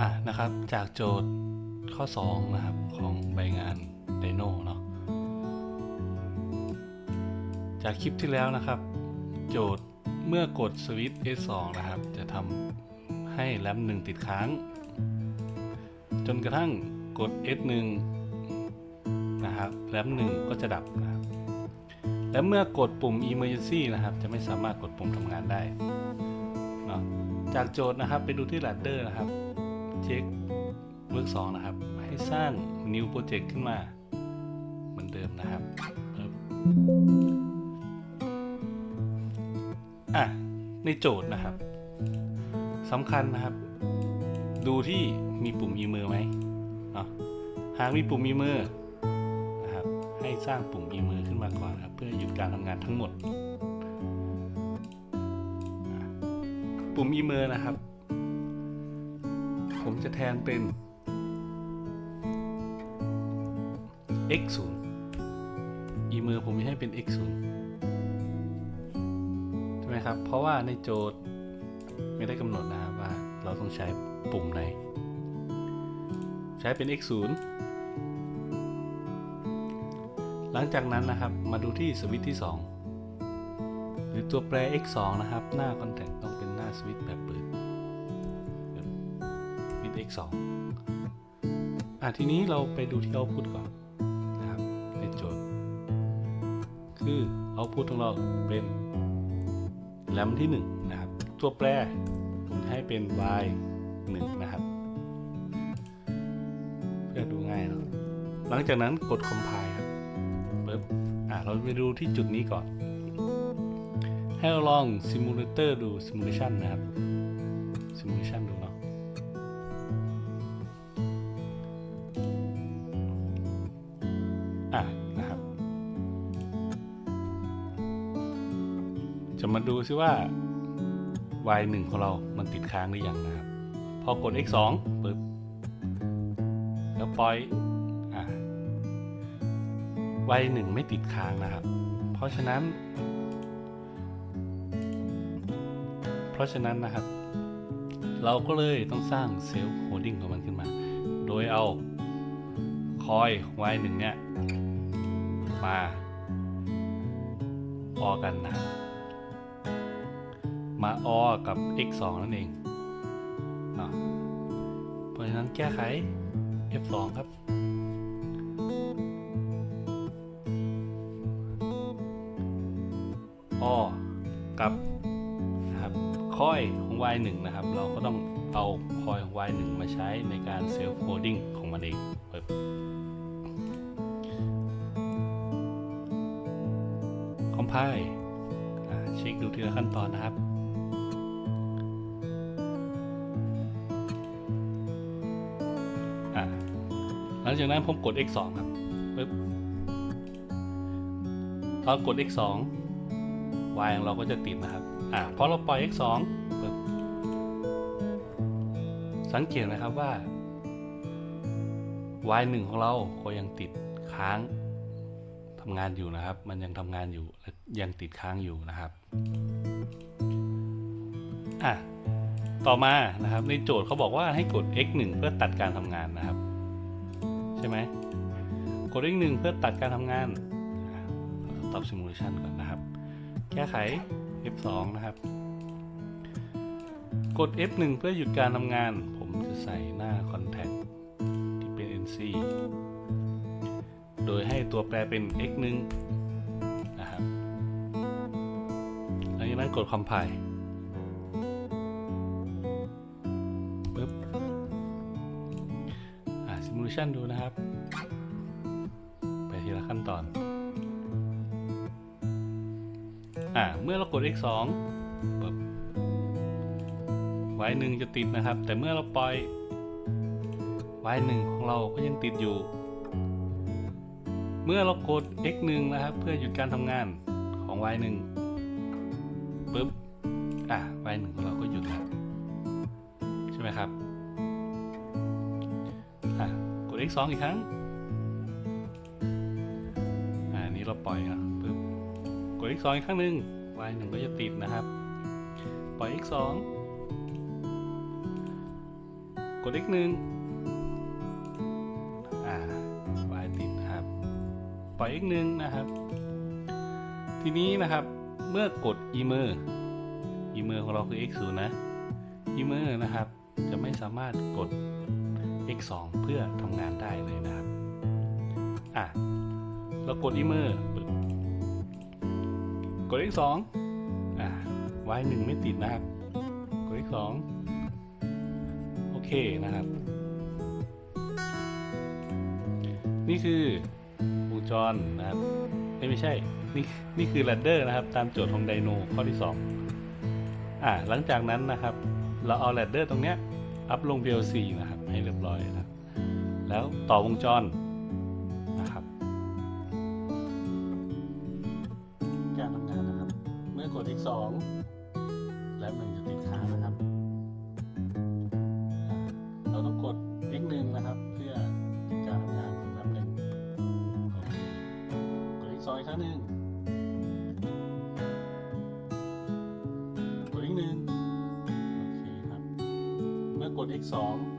อะนะครับจากโจทย์ข้อ 2 นะครับของใบงาน Dino เนาะจากคลิปที่แล้วนะครับ โจทย์เมื่อกดสวิตช์ S2 นะครับ จะทำให้แรม1ติดค้าง จนกระทั่งกด S1 นะครับแรม1ก็จะดับนะครับและเมื่อกดปุ่ม Emergency นะครับ จะไม่สามารถกดปุ่มทำงานได้เนาะจากโจทย์นะครับไปดูที่ Ladder นะครับ เช็คเวิร์กสองนะครับ ให้สร้าง new project ขึ้นมาเหมือนเดิมนะครับอะ ในโจทย์นะครับสำคัญนะครับ ดูที่มีปุ่มอีเมอร์ไหมเนาะหากมีปุ่มอีเมอร์นะครับให้สร้างปุ่มอีเมอร์ขึ้นมาก่อนนะครับ เพื่อหยุดการทำงานทั้งหมด ปุ่มอีเมอร์นะครับ ผมจะแทนเป็น x 0อีเมอร์ผมจะให้เป็น x 0ใช่ไหมครับ เพราะว่าในโจทย์ไม่ได้กำหนดนะครับว่าเราต้องใช้ปุ่มไหน ใช้เป็น x 0หลังจากนั้นนะครับมาดูที่สวิตช์ที่ 2 หรือตัวแปร x 2นะครับ หน้าคอนแทคต้องเป็นหน้าสวิตช์แบบเปิด x 2อะทีนี้เราไปดูที่ output ก่อนนะครับในโจทย์ คือ output ของเราเป็นแรมที่ 1 นะครับ ตัวแปรผมให้เป็น y 1 นะครับ เพื่อดูง่ายเนาะหลังจากนั้นกด compile ครับปึ๊บอะเราไปดูที่จุดนี้ก่อน ให้เราลอง simulator ดู simulation นะครับ simulation ดู อะนะครับ จะมาดูซิว่า y 1ของเรา มันติดค้างหรือยังนะครับ พอกด x 2ปึ๊บ แล้วปล่อย อะ y 1ไม่ติดค้างนะครับ เพราะฉะนั้น เพราะฉะนั้นนะครับ เราก็เลยต้องสร้างเซลล์โฮดดิ้งของมันขึ้นมา โดยเอาคอย y 1เนี่ย มาออกันนะ มาออกับ x 2นั่นเองเนาะเพราะฉะนั้นแก้ไข f 2ครับ ออกับนะครับคอยของ y 1นะครับ เราก็ต้องเอาคอยของ y 1มาใช้ในการเซลฟ์โคดิ้งของมันเอง ไพล์เช็คดูทีละขั้นตอนนะครับหลังจากนั้นผมกด x 2 ครับปึ๊บพอกด x 2 y ของเราก็จะติดนะครับอะพอเราปล่อย x 2 ปึ๊บสังเกตนะครับว่า y 1ของเราก็ยังติดค้าง ทำงานอยู่นะครับ มันยังทำงานอยู่ยังติดค้างอยู่นะครับอะต่อมานะครับ ในโจทย์เขาบอกว่าให้กด x 1เพื่อตัดการทำงานนะครับ ใช่ไหมกด x 1เพื่อตัดการทำงาน stop simulation ก่อนนะครับ แก้ไข f 2นะครับ กด f 1เพื่อหยุดการทำงาน ผมจะใส่หน้า contact ที่เป็น nc โดยให้ตัวแปรเป็น x 1นะครับหลังจากนั้นกด compile ปึ๊บ อ่า simulation ดูนะครับ ไปทีละขั้นตอน อ่า เมื่อเรากด x 2ปึ๊บ y 1จะติดนะครับ แต่เมื่อเราปล่อย y 1ของเราก็ยังติดอยู่ เมื่อเรากด x 1นะครับ เพื่อหยุดการทำงานของ y 1ปุ๊บ อะ y 1ของเราก็หยุดแล้วใช่ไหมครับ อะ กด x 2อีกครั้ง อ่านี้เราปล่อยนะปุ๊บ กด x 2อีกครั้งหนึ่ง y 1ก็จะติดนะครับ ปล่อย x 2กด x 1 ปล่อย x หนึ่งนะครับ ทีนี้นะครับเมื่อกด emer emer ของเราคือ x 0นะ emer นะครับ จะไม่สามารถกด x 2เพื่อทำงานได้เลยนะครับอะเรากด emer ปึ๊บกด x 2อ่า y 1ไม่ติดนะครับ กด x 2โอเคนะครับ นี่คือ จรนะครับไม่ใช่ นี่นี่คือ ladder นะครับ ตามโจทย์ของไดโนข้อที่ 2 อ่าหลังจากนั้นนะครับ เราเอา ladder ตรงเนี้ยอัพลง PLC นะครับ ให้เรียบร้อยนะครับ แล้วต่อวงจรนะครับ กด x 2